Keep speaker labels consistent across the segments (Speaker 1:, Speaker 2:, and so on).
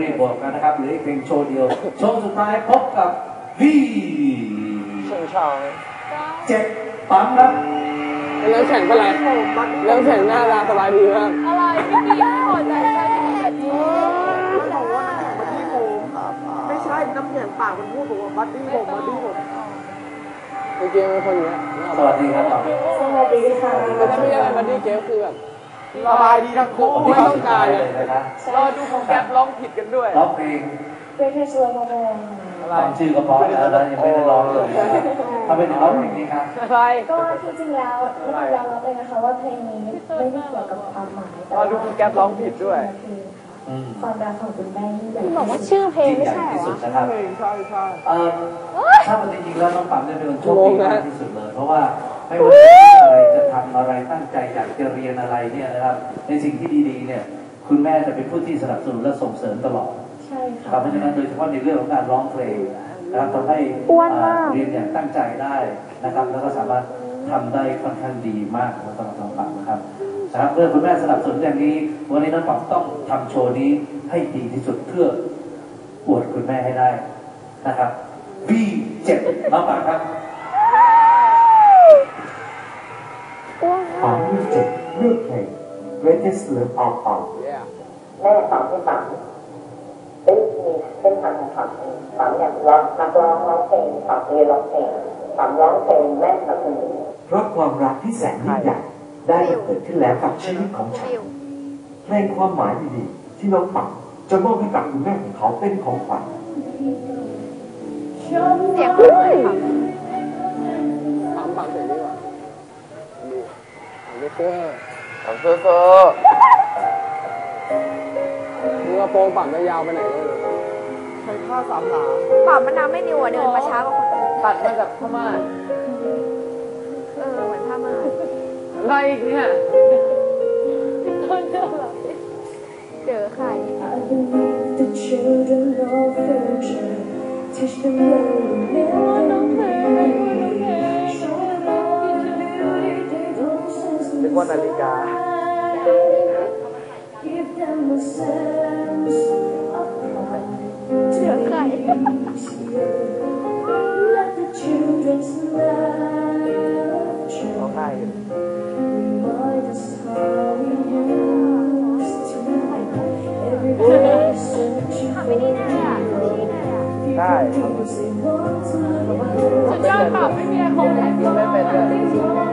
Speaker 1: รีบบอกกันนะครับเหลืออีกเพลงโชว์เดียว โชว์สุดท้ายพบกับวี
Speaker 2: เชิงชาว
Speaker 1: เจ็ดปั๊มครับ
Speaker 2: เรื่องแข่งเป็นไรเรื่องแข่งหน้าราสบายดีมาก
Speaker 3: อะไรพี่กี้ขอใจใจแบบนี้
Speaker 4: บอกว่าบัดดี้ผมไม่ใช่น้ำแข็งปากมันพูดบอกว่าบัดดี้ผมบัดดี้ผม
Speaker 2: เมื่อกี้เป็นคนอย่างเงี้ย
Speaker 1: สวัสดีครับ
Speaker 3: สวัสดีค่ะ
Speaker 2: แต่ถ้าไม่ใช่บัดดี้เกฟคือแบบ
Speaker 4: สบายดีทั้งคู่
Speaker 2: ไม่ต้องการ
Speaker 1: เล
Speaker 2: เลยย
Speaker 1: นะครับ
Speaker 4: รอดูของแก๊ปร้องผิดกันด้วย
Speaker 1: ร้องเพลง
Speaker 3: เป็นแค่ชวนมาบอก
Speaker 1: ฟังชื่อก็พอแล้วนะยังไม่ได้ร้องเลยนะครับถ้าไม่ได้ร้องเพลงนี้ครับ
Speaker 2: อะไร
Speaker 3: ก็ที่จริงแล้วต้องยอมรับเลยนะคะว่าเพลงนี้ไม่ได้เกี่ยวกับความหมายแต่
Speaker 4: รอดูคุณแก๊ปร้องผิดด้วย
Speaker 1: อืม
Speaker 3: ความรักของคุณแม่ยิ่งใหญ่
Speaker 5: บอกว่าชื่อเพลง
Speaker 1: ยิ่ง
Speaker 5: ไม่
Speaker 1: ใหญ่
Speaker 5: ใช่เหร
Speaker 1: ที่
Speaker 5: อ
Speaker 1: สุด
Speaker 5: วะ
Speaker 1: นะครับ
Speaker 4: ใช่ใช่ใช่
Speaker 1: เอ่อถ้ามันจริงๆแล้วน้องปั๊มเนี่ยเป็นคนโชคดีมากที่สุดเลย เพราะว่า ไม่ว่าอะไรจะทำอะไรตั้งใจอยากจะเรียนอะไรเนี่ยนะครับ ในสิ่งที่ดีๆเนี่ยคุณแม่จะเป็นผู้ที่สนับสนุนและส่งเสริมตลอด
Speaker 3: ใช่
Speaker 1: ค
Speaker 3: ค่ะ
Speaker 1: รับเพราะฉะนั้นโดยเฉพาะในเรื่องของการร้องเพลงนะครับทำให้
Speaker 5: อ้วนมาก
Speaker 1: เรียนอย่างตั้งใจได้นะครับ แล้วก็สามารถทำได้ค่อนข้างดีมากสำหรับน้องปั๊มนะครับนะครับเมื่อคุณแม่สนับสนุนอย่างนี้ วันนี้น้องปั๊มต้องทำโชว์นี้ให้ดีที่สุดเพื่ออวดคุณแม่ให้ได้นะครับ B7 น้องปั๊มครับ
Speaker 6: Greatest Love of All
Speaker 7: แม่ฝังที่ฝังเอ้ยมีเส้นทางของฝังฝังอยากร้องนักร้องร้องเพลงฝังเรียนร้องเพลงฝังร้องเพลงแม่สนับสนุน
Speaker 6: เพราะความรักที่แสนยิ่งใหญ่ได้บังเกิดขึ้นแล้วกับชีวิตของฉันเพลงความหมายดีๆที่น้องปังจะมอบให้กับคุณแม่ของเขาเป็นของขวัญ
Speaker 5: เสียงเหมือนค่ะ
Speaker 2: ฟังฟังเสียงดีกว่าดีฟังไม่เชื่อ
Speaker 4: ของเซอร์เซอร์
Speaker 2: มึงกระโปรงปั่นไม่ยาวไปไหนเลย
Speaker 4: ใช้ผ้าสามหลา
Speaker 5: ป่ามันน้ำไม่นิวอะเดินมาช้ากว่าคนอื่น
Speaker 4: ตัดมาจากพม่า
Speaker 5: เออเหมือนผ้าม่าน
Speaker 4: อะไรอีกเนี่ย
Speaker 5: เจอใคร
Speaker 3: I believe the children of future teach them well
Speaker 4: กว่านาฬิกา
Speaker 3: Give them a sense of pride.
Speaker 5: เจอใคร
Speaker 3: Let the children's love
Speaker 4: ร้องไห้
Speaker 3: remind us how we used to. Everybody searching
Speaker 5: ไม่นี่แน่เลยอะไม่นี่แน่เลยอะ
Speaker 4: ได้
Speaker 3: for say one to
Speaker 5: สุดยอดป่าไม่มีอะไรคงแหลก
Speaker 4: ไม่เป็นเลย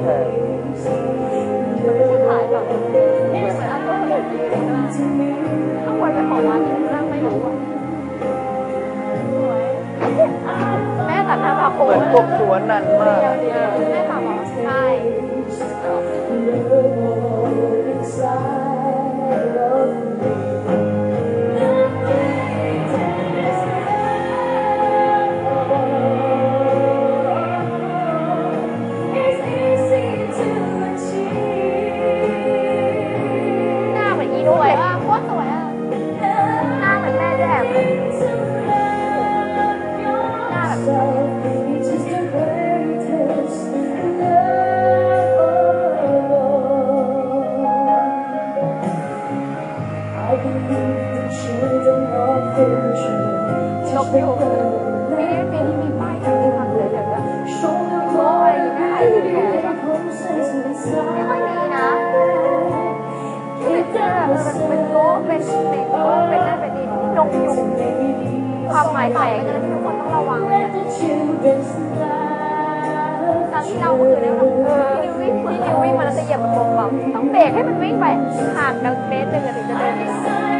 Speaker 2: เบ
Speaker 4: นส์พระแพง
Speaker 5: ถ่ายแบบเหมือนอันก็เลยดีเลยนะข้างบนเป็นของร้านนี้นั่งไม่รู้อะแม่ตัดหน้าผากโค้
Speaker 4: เหมือน
Speaker 5: ง
Speaker 4: กบสวนนันมาก
Speaker 5: แม่ฝากบอกใช่
Speaker 3: of future
Speaker 5: นกอยู่ปีนี้ปีนี้มีป้ายกับมีความเหลือเหลือด้ยโอ้ยน้า
Speaker 3: the
Speaker 5: อยู่
Speaker 3: beauty
Speaker 5: เลย
Speaker 3: they possess
Speaker 5: ไม่ค่อย
Speaker 3: inside.
Speaker 5: มีนะเป็นเสื้อเป็นโก้เป็นเป็นโก้เป็นนั่นเป็นนี่นกอยู่ความหมายแฝงนะที่ทุกคนต้องระวังเลยตอนที่เราเมื่อนเนี่ยแบบเออพี่นิววิ่งพี่นิววิ่งมาแล้วจะเหยียบมันลงแบบต้องเบรกให้มันวิ่งไปห่างกันเมตรหนึ่งถึงจะเดิน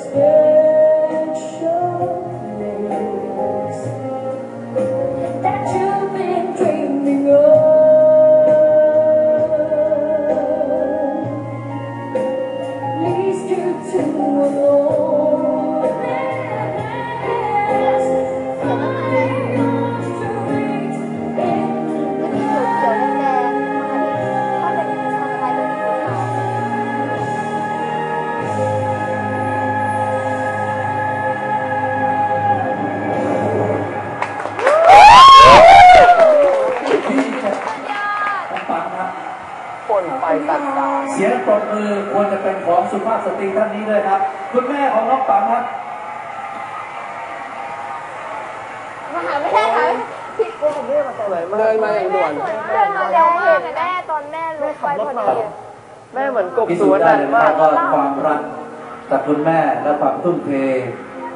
Speaker 3: Spirit.
Speaker 2: นไปตัดตา
Speaker 1: เสียงปรบมือควรจะเป็นของสุภาพสตรีท่านนี้ด้วยครับ คุณแม่ของน้องปังครับ
Speaker 5: มาหาไม่ได้ค่ะพี่
Speaker 2: เดินมาอย่างด่วน
Speaker 5: เดินมาเร็วมากอะแม่ตอนแม่ลงไปพอดีอะ
Speaker 2: แม่เหมือนกบ
Speaker 1: พิ
Speaker 2: ส
Speaker 1: สู
Speaker 2: ว
Speaker 1: จ
Speaker 2: น
Speaker 1: น์ได้
Speaker 2: นั่น
Speaker 1: เลย
Speaker 2: มา
Speaker 1: ว่ากว่าความรักจากคุณแม่และความทุ่มเท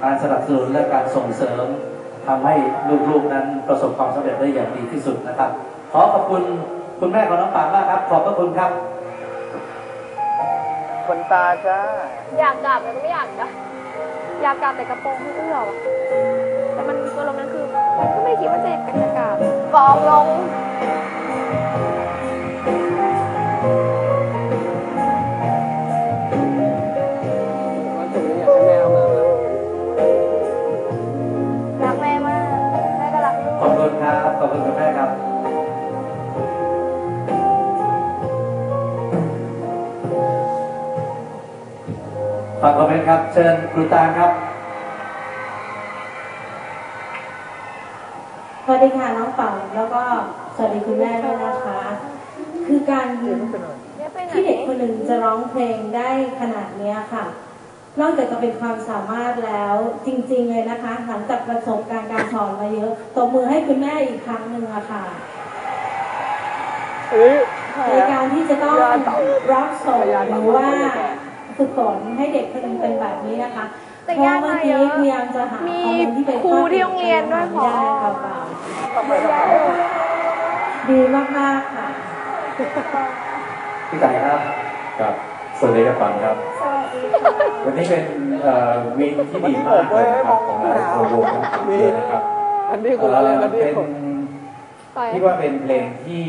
Speaker 1: การสนับสนุนและการส่งเสริมทำให้ลูกๆนั้นประสบความสำเร็จได้อย่างดีที่สุดนะครับ ขอขอบคุณ คุณแม่ของน้องปังมากครับ ขอบพระคุณครับ
Speaker 2: คนตาจ้า
Speaker 5: อยากกลับแต่ไม่อยากกลับอยากกลับแต่กระโปรงไม่เอื้อว่ะแต่มันตัวลงนั้นคือก็ไม่คิดว่าจะเป็นอากาศกองลง
Speaker 1: ฝากคอมเมนต์ครับ เชิญครูตางครับ
Speaker 8: สวัสดีค่ะน้องเป่าแล้วก็สวัสดีคุณแม่ด้วยนะคะ คือการที่เด็กคนหนึ่งจะร้องเพลงได้ขนาดเนี้ยค่ะ นอกจากจะเป็นความสามารถแล้วจริง ๆ เลยนะคะ หลังจากประสบการณ์การสอนมาเยอะตบมือให้คุณแม่อีกครั้งหนึ่งอะค่ะ
Speaker 2: เฮ้ย
Speaker 8: ในการที่จะต้องรับส่งหรือว่า ฝึกฝนให้เด็กคนหนึงเป็นแบบนี้นะคะ
Speaker 5: แต่
Speaker 8: เพราะ
Speaker 5: ยาก
Speaker 8: เมื่อ
Speaker 5: มา
Speaker 8: กี้
Speaker 5: เยอะ
Speaker 8: พยายามจะหา
Speaker 5: มี
Speaker 8: ข้อมูลที่เป็น
Speaker 5: ครูที่โรงเรียนด้วยพอ
Speaker 8: ไม่ได้ค่ะเปล่าดีมากๆค่ะ
Speaker 1: พี่ไก่ครับ
Speaker 9: ครับสวัสดีครับปังครับ วันนี้เป็นเอ่อวีนที่ดีมากเลยนะครับของเราโปรโมททั้งสามเลยนะครับ
Speaker 2: อันนี้คนละเรื่องอันนี้
Speaker 9: เป็น
Speaker 2: ผม
Speaker 9: ที่ว่าเป็นเพลงที่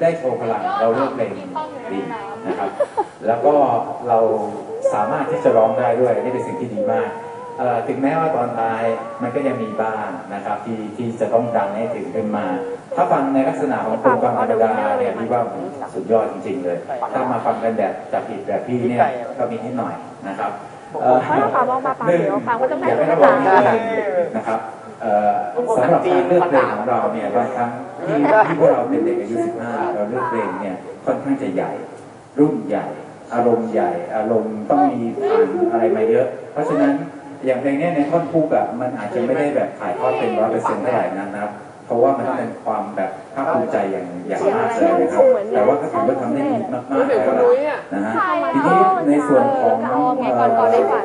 Speaker 9: ได้โชว์พลังเราเลือกเพลงดีนะครับ แล้วก็เรา สามารถที่จะร้องได้ด้วยนี่เป็นสิ่งที่ดีมากเอ่อถึงแม้ว่าตอนท้ายมันก็ยังมีบ้างนะครับที่ที่จะต้องดังให้ถึงขึ้นมา ถ้าฟังในลักษณะของคนฟังธรรมดาเนี่ยพี่ว่าสุดยอดจริง ๆ เลย ถ้ามาฟังกันแบบจับผิดแบบพี่เนี่ยก็มีนิดหน่อยนะครับเอ่อ
Speaker 5: ไม่ต้องฟังมองมาฟัง
Speaker 9: หนึ่ง
Speaker 5: เดี๋ยวฟังว่าต้อง
Speaker 9: อ
Speaker 5: ให้
Speaker 9: ย่า
Speaker 5: ภา
Speaker 9: ไม่
Speaker 5: ษา
Speaker 9: ต้องบอกเลยนะครับเอ่อสำหรับการเลือกเพลงของเราเนี่ยบางครั้งที่ที่พวกเราเป็นเด็กอายุ15เราเลือกเพลงเนี่ยค่อนข้างจะใหญ่รุ่นใหญ่ อารมณ์ใหญ่ อารมณ์ต้องมีผ่านอะไรมาเยอะ เพราะฉะนั้นอย่างเพลงเนี้ยในท่อนคู่อะมันอาจจะไม่ได้แบบถ่ายทอดเป็นร้อยเปอร์เซ็นต์เท่าไหร่นะครับ เพราะว่ามันต้องเป็นความแบบภาคภูมิใจอย่างอย่างมากเลยนะครับแต่ว่าก็ถือว่าทำได้ดีมาก
Speaker 2: รู้
Speaker 9: ๆ
Speaker 2: สึก
Speaker 9: แล้ว
Speaker 2: คุณ
Speaker 9: ล่ะ
Speaker 2: นุ้ยอะ
Speaker 9: นะฮะทีนี้ในส่วนของ
Speaker 5: เอาไงก่อนก่อนได้ฝัน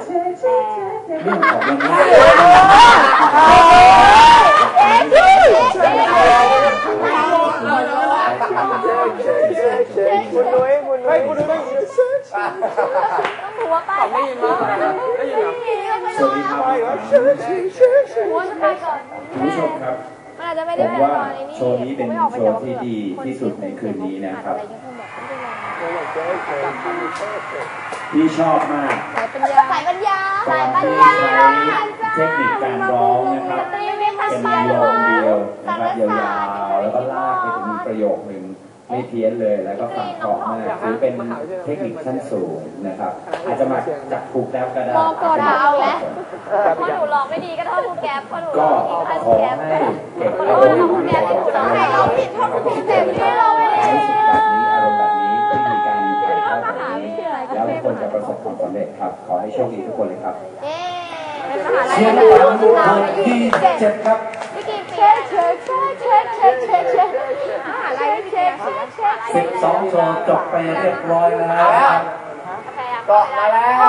Speaker 9: เรื่องของวัน
Speaker 5: หัวไป
Speaker 2: ได้ยินมั้ยได้ยินเหรอ
Speaker 9: สวัสดีครับ
Speaker 5: หัวจะไปก่อน
Speaker 9: คุณผู้ชมครับ
Speaker 5: มันอาจจะไม่
Speaker 9: ผ
Speaker 5: ได้
Speaker 9: ม
Speaker 5: เป็น
Speaker 9: ว่า
Speaker 5: ตอนนี้
Speaker 9: โชว์นี้เป็นโชว์ที่ดีที่สุดในคืนนี้นะครับพี่ชอบมาก
Speaker 5: สายปัญญาสายปัญญา
Speaker 9: ตอนที่ใช้เทคนิคการร้องนะครับ ไม่เพี้ยนเลยแล้วก็ฟังเพราะมากถือเป็นเทคนิคชั้นสูงนะครับ อาจจะมาจับถูกแล้วก็ได้
Speaker 5: มองก่อนเอาแล้วเพราะหนูร้องไม่ดีก็เท่าครูแก๊ปเพราะหนู
Speaker 9: ก็
Speaker 5: ร้องผิด
Speaker 9: ขอ
Speaker 5: แก๊ป
Speaker 9: ให้เก็บ
Speaker 5: ขอ
Speaker 9: อา
Speaker 5: โท
Speaker 9: ร
Speaker 5: ษ
Speaker 9: ม
Speaker 5: นะ
Speaker 9: ณ์
Speaker 5: ครูแก๊ปที่หนูร้องให้เราผิดเพราะหนูผิดเต็มที่เราไม่ได้
Speaker 9: รู้สึกแบบนี้อารมณ์แบบนี้วิธีการถ่ายทอดแบบนี้แล้วทุกคนจะประสบความสำเร็จครับ ขอให้โชคดีทุกคนเลยครับ
Speaker 5: เย้เป็นมหาลัย
Speaker 1: เชียร์
Speaker 5: เล
Speaker 1: น้
Speaker 5: ย
Speaker 1: องปังทุกคนที่เจ็ดครับ
Speaker 5: พี่กินเช็คเช็คเช็คเช็คเช็ค เช็คเช็คมหาลัยเช็คเช็คเช็ค
Speaker 1: 12โชว์จบไปเรียบร้อยแล้วนะครับ
Speaker 5: เกาะมาแล้ว